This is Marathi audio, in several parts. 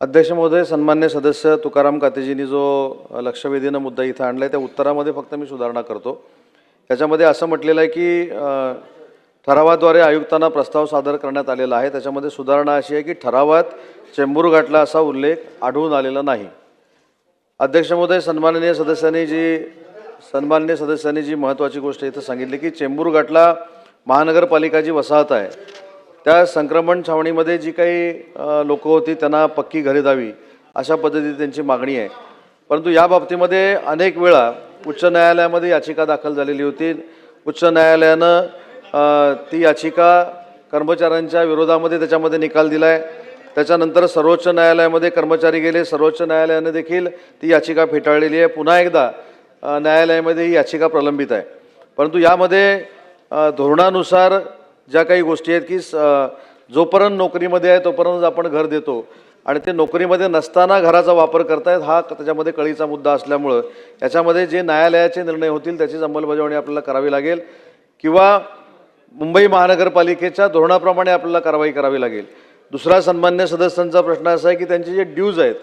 अध्यक्ष महोदय सन्मान्य सदस्य तुकाराम कातेजींनी जो लक्षवेधीनं मुद्दा इथं आणला आहे त्या उत्तरामध्ये फक्त मी सुधारणा करतो. त्याच्यामध्ये असं म्हटलेलं आहे की ठरावाद्वारे आयुक्तांना प्रस्ताव सादर करण्यात आलेला आहे. त्याच्यामध्ये सुधारणा अशी आहे की ठरावात चेंबूर घाटला असा उल्लेख आढळून आलेला नाही. अध्यक्ष महोदय सन्माननीय सदस्यांनी जी सन्माननीय सदस्यांनी जी महत्त्वाची गोष्ट इथं सांगितली की चेंबूर घाटला महानगरपालिका जी वसाहत आहे त्या संक्रमण छावणीमध्ये जी काही लोक होती त्यांना पक्की घरे द्यावी अशा पद्धतीची त्यांची मागणी आहे. परंतु या बाबतीमध्ये अनेक वेळा उच्च न्यायालयामध्ये याचिका दाखल झालेली होती. उच्च न्यायालयानं ती याचिका कर्मचाऱ्यांच्या विरोधामध्ये त्याच्यामध्ये निकाल दिला आहे त्याच्यानंतर सर्वोच्च न्यायालयामध्ये कर्मचारी गेले. सर्वोच्च न्यायालयाने देखील ती याचिका फेटाळलेली आहे. पुन्हा एकदा न्यायालयामध्ये ही याचिका प्रलंबित आहे. परंतु यामध्ये धोरणानुसार ज्या काही गोष्टी आहेत की स- जोपर्यंत नोकरीमध्ये आहे तोपर्यंत आपण घर देतो. आणि ते नोकरीमध्ये नसताना घराचा वापर करतायत हा त्याच्यामध्ये कळीचा मुद्दा असल्यामुळं. याच्यामध्ये जे न्यायालयाचे निर्णय होतील त्याचीच अंमलबजावणी आपल्याला करावी लागेल. किंवा मुंबई महानगरपालिकेच्या धोरणाप्रमाणे आपल्याला कारवाई करावी लागेल. दुसरा सन्मान्य सदस्यांचा प्रश्न असा आहे की त्यांचे जे ड्यूज आहेत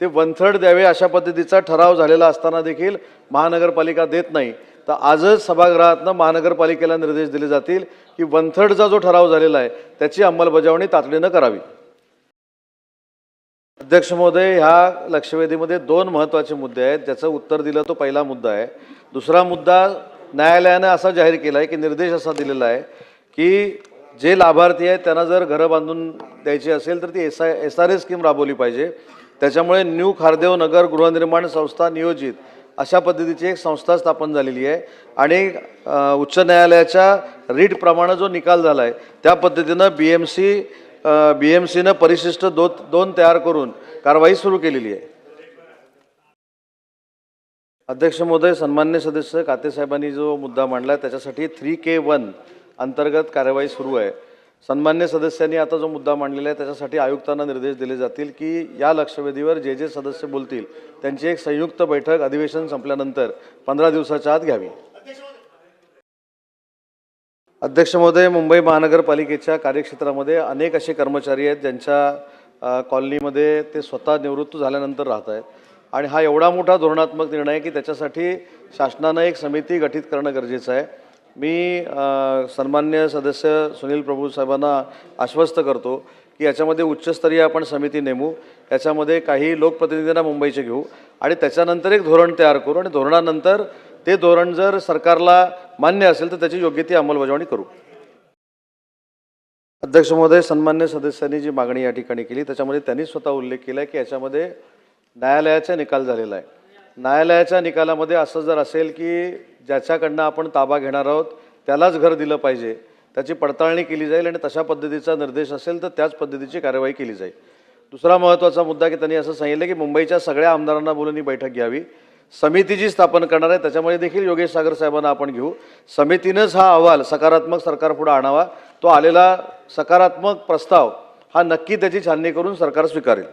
ते वन थर्ड द्यावे अशा पद्धतीचा ठराव झालेला असताना देखील महानगरपालिका देत नाही. तर आजच सभागृहातनं महानगरपालिकेला निर्देश दिले जातील की वन थर्डचा जो ठराव झालेला आहे त्याची अंमलबजावणी तातडीनं करावी. अध्यक्ष महोदय ह्या लक्षवेधीमध्ये दोन महत्त्वाचे मुद्दे आहेत. ज्याचं उत्तर दिलं तो पहिला मुद्दा आहे. दुसरा मुद्दा न्यायालयानं असा जाहीर केला आहे की निर्देश असा दिलेला आहे की जे लाभार्थी आहेत त्यांना जर घरं बांधून द्यायची असेल तर ती S I S R A scheme राबवली पाहिजे. त्याच्यामुळे न्यू खारदेव नगर गृहनिर्माण संस्था नियोजित अशा पद्धतीची एक संस्था स्थापन झालेली आहे. आणि उच्च न्यायालयाच्या रीटप्रमाणे जो निकाल झाला आहे त्या पद्धतीनं B M C B M सीनं परिशिष्ट दो दोन तयार करून कारवाई सुरू केलेली आहे. अध्यक्ष महोदय सन्मान्य सदस्य कातेसाहेबांनी जो मुद्दा मांडला त्याच्यासाठी थ्री के वन अंतर्गत कार्यवाही सुरू आहे. सन्मान्य सदस्यांनी आता जो मुद्दा मांडलेला आहे त्याच्यासाठी आयुक्तांना निर्देश दिले जातील की या लक्षवेधीवर जे जे सदस्य बोलतील त्यांची एक संयुक्त बैठक अधिवेशन संपल्यानंतर पंधरा दिवसाच्या आत घ्यावी. अध्यक्ष महोदय मुंबई महानगरपालिकेच्या कार्यक्षेत्रामध्ये अनेक असे कर्मचारी आहेत ज्यांच्या कॉलनीमध्ये ते स्वतः निवृत्त झाल्यानंतर राहत आहेत. आणि हा एवढा मोठा धोरणात्मक निर्णय की त्याच्यासाठी शासनानं एक समिती गठीत करणं गरजेचं आहे. मी सन्मान्य सदस्य सुनील प्रभू साहेबांना आश्वस्त करतो की याच्यामध्ये उच्चस्तरीय आपण समिती नेमू याच्यामध्ये काही लोकप्रतिनिधींना मुंबईचे घेऊ आणि त्याच्यानंतर एक धोरण तयार करू आणि धोरणानंतर ते धोरण जर सरकारला मान्य असेल तर त्याची योग्य ती अंमलबजावणी करू. अध्यक्ष महोदय सन्मान्य सदस्यांनी जी मागणी या ठिकाणी केली त्याच्यामध्ये त्यांनी स्वतः उल्लेख केला आहे की याच्यामध्ये न्यायालयाचा निकाल झालेला आहे. न्यायालयाच्या निकालामध्ये असं जर असेल की ज्याच्याकडनं आपण ताबा घेणार आहोत त्यालाच घर दिलं पाहिजे. त्याची पडताळणी केली जाईल आणि तशा पद्धतीचा निर्देश असेल तर त्याच पद्धतीची कार्यवाही केली जाईल. दुसरा महत्त्वाचा मुद्दा की त्यांनी असं सांगितलं की मुंबईच्या सगळ्या आमदारांना बोलून ही बैठक घ्यावी. समिती जी स्थापन करणार आहे त्याच्यामध्ये देखील योगेश सागर साहेबांना आपण घेऊ. समितीनंच हा अहवाल सकारात्मक सरकारपुढे आणावा. तो आलेला सकारात्मक प्रस्ताव हा नक्की त्याची छाननी करून सरकार स्वीकारेल.